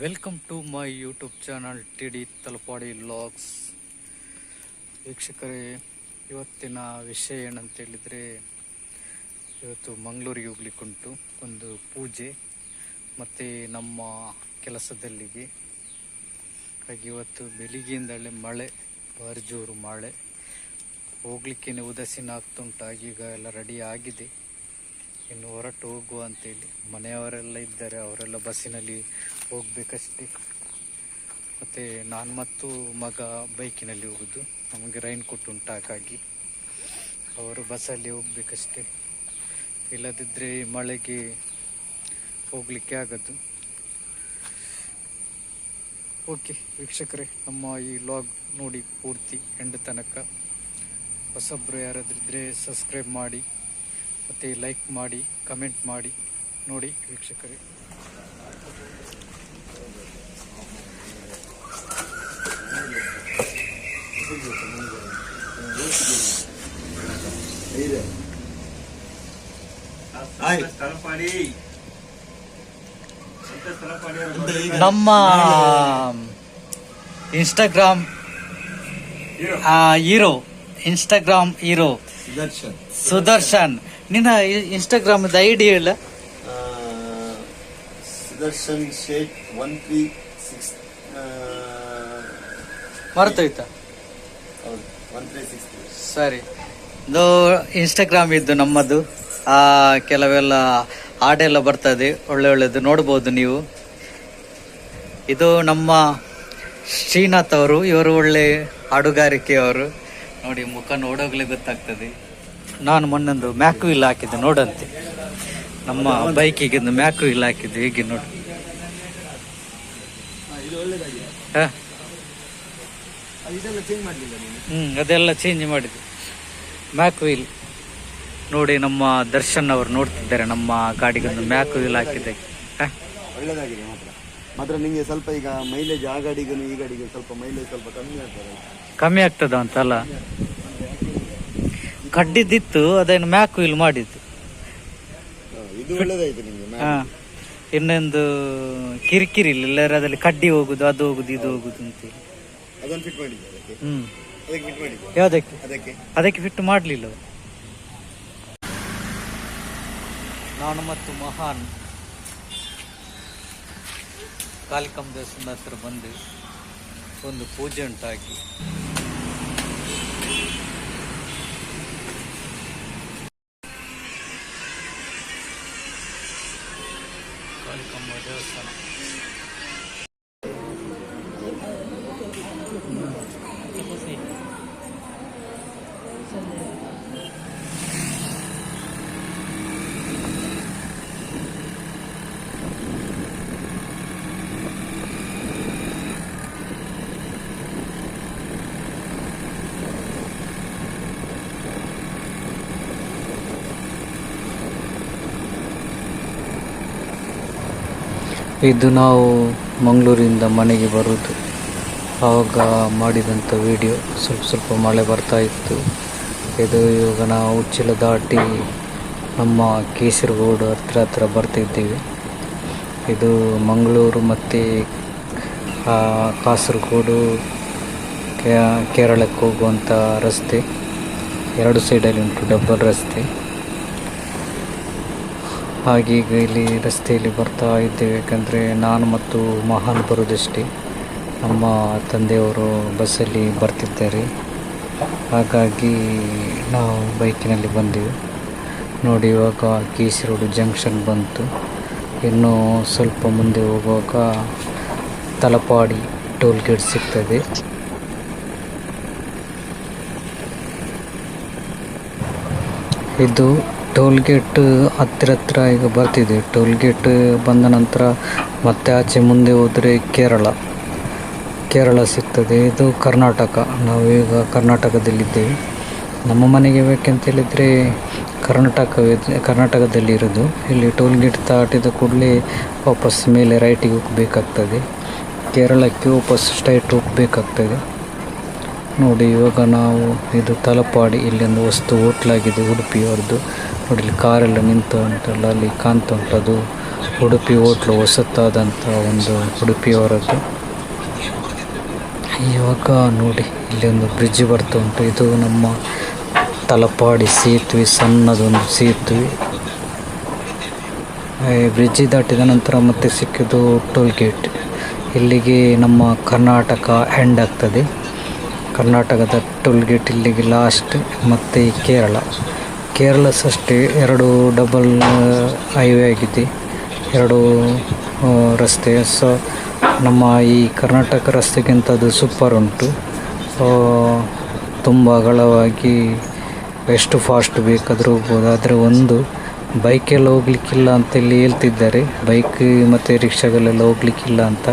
Welcome to my YouTube channel T D Talapady vlogs ವೀಕ್ಷಕರೇ, ಇವತ್ತಿನ ವಿಷಯ ಏನಂತ ಹೇಳಿದರೆ, ಇವತ್ತು ಮಂಗಳೂರಿಗೆ ಹೋಗ್ಲಿಕ್ಕುಂಟು ಒಂದು ಪೂಜೆ, ಮತ್ತು ನಮ್ಮ ಕೆಲಸದಲ್ಲಿಗೆ. ಹಾಗೆ ಇವತ್ತು ಬೆಳಿಗ್ಗೆಯಿಂದಲೇ ಮಳೆ, ಭಾರಿ ಜೋರು ಮಳೆ. ಹೋಗ್ಲಿಕ್ಕೇನೆ ಉದಾಸೀನ ಆಗ್ತುಂಟು ಆಗೀಗ ಎಲ್ಲ ರೆಡಿ ಆಗಿದೆ. ಇನ್ನು ಹೊರಟು ಹೋಗುವ ಅಂತೇಳಿ ಮನೆಯವರೆಲ್ಲ ಇದ್ದಾರೆ, ಅವರೆಲ್ಲ ಬಸ್ಸಿನಲ್ಲಿ ಹೋಗ್ಬೇಕಷ್ಟೇ. ಮತ್ತು ನಾನು ಮತ್ತು ಮಗ ಬೈಕಿನಲ್ಲಿ ಹೋಗೋದು. ನಮಗೆ ರೈನ್ ಕೋಟ್ ಉಂಟು, ಹಾಗಾಗಿ ಅವರು ಬಸ್ಸಲ್ಲಿ ಹೋಗ್ಬೇಕಷ್ಟೇ. ಇಲ್ಲದಿದ್ದರೆ ಮಳೆಗೆ ಹೋಗಲಿಕ್ಕೆ ಆಗೋದು. ಓಕೆ, ವೀಕ್ಷಕರೇ, ನಮ್ಮ ಈ ಲಾಗ್ ನೋಡಿ ಪೂರ್ತಿ, ಎಂಡ್ ತನಕ. ಹೊಸಬ್ರು ಯಾರಾದ್ರಿದ್ರೆ ಸಬ್ಸ್ಕ್ರೈಬ್ ಮಾಡಿ. ಮತ್ತು ಲೈಕ್ ಮಾಡಿ ಕಮೆಂಟ್ ಮಾಡಿ ನೋಡಿ ವೀಕ್ಷಕರೇ. ನಮ್ಮ Instagram hero Instagram hero Sudarshan. Sudarshan. ನಿನ್ನ ಇನ್ಸ್ಟಾಗ್ರಾಮ್ ಐ ಡಿ ಹೇಳ. Sudarshan Shet one three six ಮರ್ತೋಯ್ತಾ? One three six ಸರಿ. ಇದು ಇನ್ಸ್ಟಾಗ್ರಾಮ್ ಇದ್ದು ನಮ್ಮದು. ಕೆಲವೆಲ್ಲ ಹಾಡೆಲ್ಲ ಬರ್ತದೆ ಒಳ್ಳೆ ಒಳ್ಳೆದು. ನೋಡ್ಬೋದು ನೀವು. ಇದು ನಮ್ಮ ಶ್ರೀನಾಥ್ ಅವರು ಇವರು ಒಳ್ಳೆ ಹಾಡುಗಾರಿಕೆಯವರು. ನೋಡಿ ಮುಖ ನೋಡೋಗ್ಲೇ ಗೊತ್ತಾಗ್ತದೆ. ನಾನು ಮೊನ್ನೊಂದು ಮ್ಯಾಕು ಇಲ್ಲ ಹಾಕಿದ್ದೆ ನೋಡಂತೆ. ನಮ್ಮ ಬೈಕಿಗೆ ಒಂದು ಮ್ಯಾಕು ಇಲ್ಲ ಹಾಕಿದ್ದು ಹೀಗೆ ನೋಡಿ. ಹ್ಞೂ ಅದೆಲ್ಲ ಚೇಂಜ್ ಮಾಡಿದ್ದು. ಮ್ಯಾಕ್ ವೀಲ್ ನೋಡಿ ನಮ್ಮ ದರ್ಶನ್ ಅವರು ನೋಡ್ತಿದ್ದಾರೆ ನಮ್ಮ ಗಾಡಿಗೊಂದು ಮ್ಯಾಕ್ ವೀಲ್ ಹಾಕಿದೆ ಹ? ಒಳ್ಳೇದಾಗಿದೆ ಮಾತ್ರ. ಮಾತ್ರ ನಿಮಗೆ ಸ್ವಲ್ಪ ಈಗ ಮೈಲೇಜ್ ಆ ಗಾಡಿಗೂ ಈ ಗಾಡಿಗೆ ಸ್ವಲ್ಪ ಮೈಲೇಜ್ ಸ್ವಲ್ಪ ಕಮ್ಮಿ ಆಗ್ತದೆ ಕಮ್ಮಿ ಆಗ್ತದ ಅಂತಲ್ಲ ಕಡ್ಡಿದ್ದಿತ್ತು ಅದನ್ನು ಮ್ಯಾಕ್ ವೀಲ್ ಮಾಡಿದ್ದು. ಹಾ, ಇದು ಒಳ್ಳೇದಾಯ್ತು ನಿಮಗೆ ಹಾ ಇನ್ನೊಂದು ಕಿರಿಕಿರಿ ಇಲ್ಲ ಎಲ್ಲರಲ್ಲಿ ಕಡ್ಡಿ ಹೋಗುದು ಅದು ಹೋಗುದು ಇದು ಹೋಗುದು ಅಂತ ಅದನ್ನು ಫಿಟ್ ಮಾಡಿದ್ದೆ ಅದಕ್ಕೆ? ಹ್ಮ್. ಅದಕ್ಕೆ ಫಿಟ್ ಮಾಡಿದ್ದೆ ಯಾವ್ದಕ್ಕೆ? ಅದಕ್ಕೆ? ಅದಕ್ಕೆ ಫಿಟ್ ಮಾಡಲಿಲ್ಲ ನಾನು ಮತ್ತು ಮಹಾನ್ ಕಾಲಿಕಂ ದೇವಸ್ಥಾನ ಹತ್ರ ಬಂದು ಒಂದು ಪೂಜೆ ಉಂಟಾಗಿ ಕಾಲಿಕಂಬ ದೇವಸ್ಥಾನ ಇದು ನಾವು ಮಂಗಳೂರಿಂದ ಮನೆಗೆ ಬರೋದು ಆವಾಗ ಮಾಡಿದಂಥ ವಿಡಿಯೋ ಸ್ವಲ್ಪ ಸ್ವಲ್ಪ ಮಳೆ ಬರ್ತಾ ಇತ್ತು. ಇದು ಇವಾಗ ನಾವು ಉಚ್ಚಿಲ ದಾಟಿ ನಮ್ಮ ಕೇಸರಗೋಡು ಹತ್ರ ಹತ್ರ ಬರ್ತಿದ್ದೀವಿ. ಇದು ಮಂಗಳೂರು ಮತ್ತು ಕಾಸರಗೋಡು ಕೇರಳಕ್ಕೆ ಹೋಗುವಂಥ ರಸ್ತೆ. ಎರಡು ಸೈಡಲ್ಲಿ ಉಂಟು ಡಬ್ಬಲ್ ರಸ್ತೆ. ಹಾಗೀಗ ಇಲ್ಲಿ ರಸ್ತೆಯಲ್ಲಿ ಬರ್ತಾ ಇದ್ದೇವೆ. ಯಾಕಂದರೆ ನಾನು ಮತ್ತು ಮಹಾನ್ ಬರೋದಷ್ಟೇ ನಮ್ಮ ತಂದೆಯವರು ಬಸ್ಸಲ್ಲಿ ಬರ್ತಿದ್ದಾರೆ. ಹಾಗಾಗಿ ನಾವು ಬೈಕಿನಲ್ಲಿ ಬಂದೆವು. ನೋಡಿ, ಇವಾಗ ಕೆ ಸಿ ರೋಡು ಜಂಕ್ಷನ್ ಬಂತು. ಇನ್ನು ಸ್ವಲ್ಪ ಮುಂದೆ ಹೋಗುವಾಗ ತಲಪಾಡಿ ಟೋಲ್ ಗೇಟ್ ಸಿಗ್ತದೆ. ಇದು ಟೋಲ್ ಗೇಟ್ ಹತ್ತಿರ ಹತ್ತಿರ ಈಗ ಬರ್ತಿದೆ. ಟೋಲ್ ಗೇಟ್ ಬಂದ ನಂತರ ಮತ್ತೆ ಆಚೆ ಮುಂದೆ ಹೋದರೆ ಕೇರಳ. ಕೇರಳ ಸಿಗ್ತದೆ. ಇದು ಕರ್ನಾಟಕ. ನಾವೀಗ ಕರ್ನಾಟಕದಲ್ಲಿದ್ದೇವೆ. ನಮ್ಮ ಮನೆಗೆ ಬೇಕಂತ ಹೇಳಿದರೆ ಕರ್ನಾಟಕ ಕರ್ನಾಟಕದಲ್ಲಿ ಇರೋದು ಇಲ್ಲಿ ಟೋಲ್ ಗೇಟ್ ದಾಟಿದ ಕೂಡಲೇ ವಾಪಸ್ ಮೇಲೆ ರೈಟಿಗೆ ಹೋಗಬೇಕಾಗ್ತದೆ. ಕೇರಳಕ್ಕೆ ವಾಪಸ್ ಸ್ಟ್ರೈಟ್ ಹೋಗಬೇಕಾಗ್ತದೆ. ನೋಡಿ, ಇವಾಗ ನಾವು ಇದು ತಲಪಾಡಿ ಇಲ್ಲಿ ಒಂದು ವಸ್ತು ಹೋಟ್ಲಾಗಿದೆ ಉಡುಪಿಯವ್ರದ್ದು ನೋಡಿ, ಇಲ್ಲಿ ಕಾರೆಲ್ಲ ನಿಂತು ಉಂಟಲ್ಲ ಅಲ್ಲಿ ಕಾಣ್ತಾ ಉಂಟು ಅದು ಉಡುಪಿ ಹೋಟ್ಲು ಹೊಸತಾದಂಥ ಒಂದು ಉಡುಪಿಯವರದ್ದು ಇವಾಗ ನೋಡಿ ಇಲ್ಲಿ ಒಂದು ಬ್ರಿಡ್ಜ್ ಬರ್ತಾ ಉಂಟು ಇದು ನಮ್ಮ ತಲಪಾಡಿ ಸೇತುವೆ, ಸಣ್ಣದೊಂದು ಸೇತುವೆ. ಬ್ರಿಡ್ಜ್ ದಾಟಿದ ನಂತರ ಮತ್ತೆ ಸಿಕ್ಕಿದ್ದು ಟೋಲ್ ಗೇಟ್ ಇಲ್ಲಿಗೆ ನಮ್ಮ ಕರ್ನಾಟಕ ಎಂಡ್ ಆಗ್ತದೆ. ಕರ್ನಾಟಕದ ಟೋಲ್ ಗೇಟ್ ಇಲ್ಲಿಗೆ ಲಾಸ್ಟ್ ಮತ್ತು ಕೇರಳ. ಕೇರಳ ಅಷ್ಟೇ, ಎರಡು ಡಬಲ್ ಹೈವೇ ಆಗಿದೆ. ಎರಡು ರಸ್ತೆ. ಸೊ ನಮ್ಮ ಈ ಕರ್ನಾಟಕ ರಸ್ತೆಗಿಂತ ಅದು ಸೂಪರ್ ಉಂಟು. ತುಂಬ ಅಗಲವಾಗಿ ಎಷ್ಟು ಫಾಸ್ಟ್ ಬೇಕಾದರೂ ಹೋಗ್ಬೋದು. ಆದರೆ ಒಂದು ಬೈಕೆಲ್ಲ ಹೋಗ್ಲಿಕ್ಕಿಲ್ಲ ಅಂತ ಇಲ್ಲಿ ಹೇಳ್ತಿದ್ದಾರೆ. ಬೈಕ್ ಮತ್ತು ರಿಕ್ಷಾಗಳೆಲ್ಲ ಹೋಗ್ಲಿಕ್ಕಿಲ್ಲ ಅಂತ.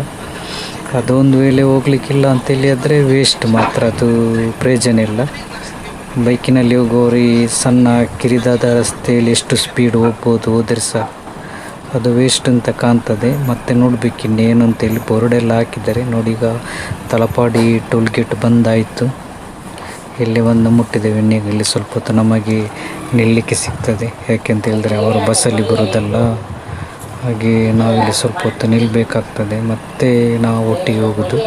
ಅದೊಂದು ವೇಳೆ ಹೋಗ್ಲಿಕ್ಕಿಲ್ಲ ಅಂತೇಳಿ ಆದರೆ ವೇಸ್ಟ್ ಮಾತ್ರ. ಅದು ಪ್ರಯೋಜನ ಇಲ್ಲ. ಬೈಕಿನಲ್ಲಿ ಹೋಗೋರು ಸಣ್ಣ ಕಿರಿದಾದ ರಸ್ತೆಯಲ್ಲಿ ಎಷ್ಟು ಸ್ಪೀಡ್ ಹೋಗ್ಬೋದು ಹೋದರೆ ಸಹ ಅದು ವೇಸ್ಟ್ ಅಂತ ಕಾಣ್ತದೆ. ಮತ್ತೆ ನೋಡ್ಬೇಕು ಇನ್ನೇನು ಅಂತೇಳಿ ಬೋರ್ಡೆಲ್ಲ ಹಾಕಿದ್ದಾರೆ. ನೋಡಿ ಈಗ ತಲಪಾಡಿ ಟೋಲ್ ಗೇಟ್ ಬಂದಾಯಿತು. ಇಲ್ಲಿ ಒಂದು ಮುಟ್ಟಿದ್ದೇವೆ ಇನ್ನೀಗ ಇಲ್ಲಿ ಸ್ವಲ್ಪ ಹೊತ್ತು ನಮಗೆ ನಿಲ್ಲಿಕ್ಕೆ ಸಿಗ್ತದೆ. ಯಾಕೆಂತ ಹೇಳಿದ್ರೆ ಅವರು ಬಸ್ಸಲ್ಲಿ ಬರೋದಲ್ಲ ಹಾಗೆ ನಾವಿಲ್ಲಿ ಸ್ವಲ್ಪ ಹೊತ್ತು ನಿಲ್ಲಬೇಕಾಗ್ತದೆ ಮತ್ತೆ ನಾವು ಒಟ್ಟಿಗೆ ಹೋಗೋದು.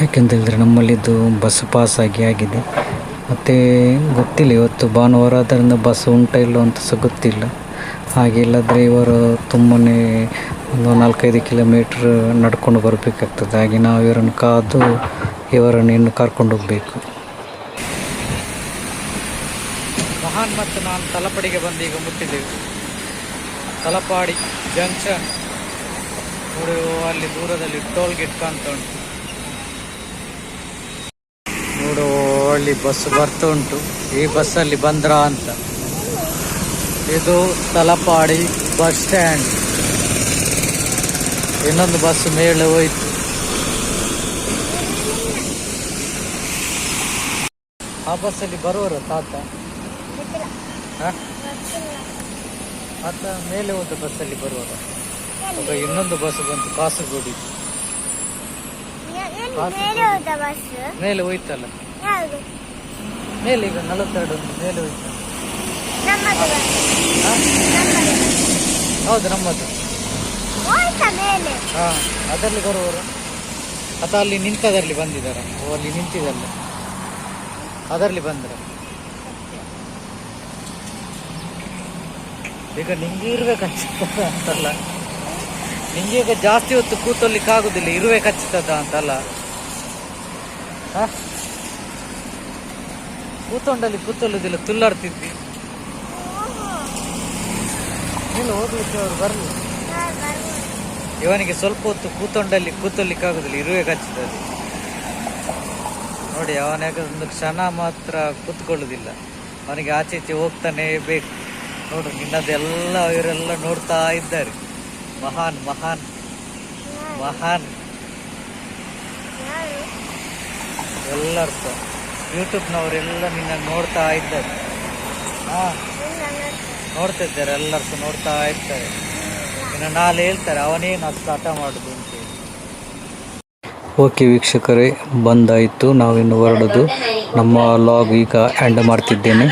ಯಾಕೆಂತ ಹೇಳಿದ್ರೆ ನಮ್ಮಲ್ಲಿದ್ದು ಬಸ್ ಪಾಸ್ ಆಗಿ ಆಗಿದೆ. ಮತ್ತು ಗೊತ್ತಿಲ್ಲ, ಇವತ್ತು ಭಾನುವಾರ ಆದ್ದರಿಂದ ಬಸ್ ಉಂಟ ಇಲ್ಲೋ ಅಂತ ಸಹ ಗೊತ್ತಿಲ್ಲ. ಹಾಗೆ ಇಲ್ಲದ್ರೆ ಇವರು ತುಂಬಾ ಒಂದು ನಾಲ್ಕೈದು ಕಿಲೋಮೀಟ್ರ್ ನಡ್ಕೊಂಡು ಬರಬೇಕಾಗ್ತದೆ. ಹಾಗೆ ನಾವು ಇವರನ್ನು ಕಾದು ಇವರನ್ನು ಇನ್ನು ಕರ್ಕೊಂಡು ಹೋಗಬೇಕು. ಮಹಾನ್ ಮತ್ತು ನಾನು ತಲಪಡಿಗೆ ಬಂದು ಈಗ ಮುಟ್ಟಿದ್ದೇವೆ. ತಲಪಾಡಿ ಜಂಕ್ಷನ್. ನೋಡಿ, ಅಲ್ಲಿ ದೂರದಲ್ಲಿ ಟೋಲ್ ಗೇಟ್ ಕಾಣ್ತಾ ಉಂಟು. ನೋಡು, ಅಲ್ಲಿ ಬಸ್ ಬರ್ತಾ ಉಂಟು. ಈ ಬಸ್ಸಲ್ಲಿ ಬಂದ್ರ ಅಂತ. ಇದು ತಲಪಾಡಿ ಬಸ್ ಸ್ಟ್ಯಾಂಡ್. ಇನ್ನೊಂದು ಬಸ್ ಮೇಲೆ ಹೋಯ್ತು. ಆ ಬಸ್ಸಲ್ಲಿ ಬರುವರು ತಾತ? ಆತ ಮೇಲೆ ಒಂದು ಬಸ್ಸಲ್ಲಿ ಬರುವಾಗ ಒಬ್ಬ ಇನ್ನೊಂದು ಬಸ್ ಬಂತು ಕಾಸರಗೋಡಿ. ಮೇಲೆ ಹೋಯ್ತಲ್ಲ. ಮೇಲೆ ಈಗ ನಲವತ್ತೆರಡು ಮೇಲೆ ಹೋಯ್ತು. ಹೌದು ನಮ್ಮದು. ಹಾ ಅದರಲ್ಲಿ ಬರುವವರು. ಅಥವಾ ಅಲ್ಲಿ ನಿಂತದರಲ್ಲಿ ಬಂದಿದ್ದಾರೆ. ಅಲ್ಲಿ ನಿಂತಿದಲ್ಲ ಅದರಲ್ಲಿ ಬಂದ್ರ. ಈಗ ನಿಂಗೆ ಇರ್ಬೇಕನ್ಸುತ್ತದ ಅಂತಲ್ಲ. ನಿಂಗೆ ಈಗ ಜಾಸ್ತಿ ಹೊತ್ತು ಕೂತೊಳ್ಲಿಕ್ಕೆ ಆಗುದಿಲ್ಲ ಇರ್ಬೇಕನ್ಸುತ್ತದ ಅಂತಲ್ಲ. ಕೂತೊಂಡಲ್ಲಿ ಕೂತೊಲ್ಲುದಿಲ್ಲ ತುಲ್ಲಾಡ್ತಿದ್ವಿ ಇಲ್ಲ, ಹೋಗ್ಲಿಕ್ಕೆ ಅವ್ರು ಬರಲಿ ಇವನಿಗೆ ಸ್ವಲ್ಪ ಹೊತ್ತು ಕೂತೊಂಡಲ್ಲಿ ಕೂತೊಳ್ಲಿಕ್ಕೆ ಆಗುದಿಲ್ಲ, ಇರುವೆ ಕಚ್ಚಿದಲ್ಲಿ ನೋಡಿ ಅವನಾಗ ಒಂದು ಕ್ಷಣ ಮಾತ್ರ ಕೂತ್ಕೊಳ್ಳೋದಿಲ್ಲ. ಅವನಿಗೆ ಆಚೆ ಈಚೆ ಹೋಗ್ತಾನೆ ಬೇಕು. ನೋಡು ನಿನ್ನದೆಲ್ಲ ಇವರೆಲ್ಲ ನೋಡ್ತಾ ಇದ್ದಾರೆ. ಮಹಾನ್ ಮಹಾನ್ ಮಹಾನ್. ಎಲ್ಲರೂ ಯೂಟ್ಯೂಬ್ನವರೆಲ್ಲ ನಿನ್ನ ನೋಡ್ತಾ ಇದ್ದಾರೆ. ಹಾಂ ನೋಡ್ತಾ ಇದ್ದಾರೆ ಎಲ್ಲರೂ ನೋಡ್ತಾ ಇರ್ತಾರೆ ಇನ್ನು ನಾಳೆ ಹೇಳ್ತಾರೆ ಅವನೇನು ಅಷ್ಟು ಆಟ ಮಾಡುದು ಓಕೆ ವೀಕ್ಷಕರೇ, ಬಂದಾಯಿತು. ನಾವಿನ್ನು ಹೊರಡೋದು. ನಮ್ಮ ಲಾಗ್ ಈಗ ಎಂಡ್ ಮಾಡ್ತಿದ್ದೇನೆ.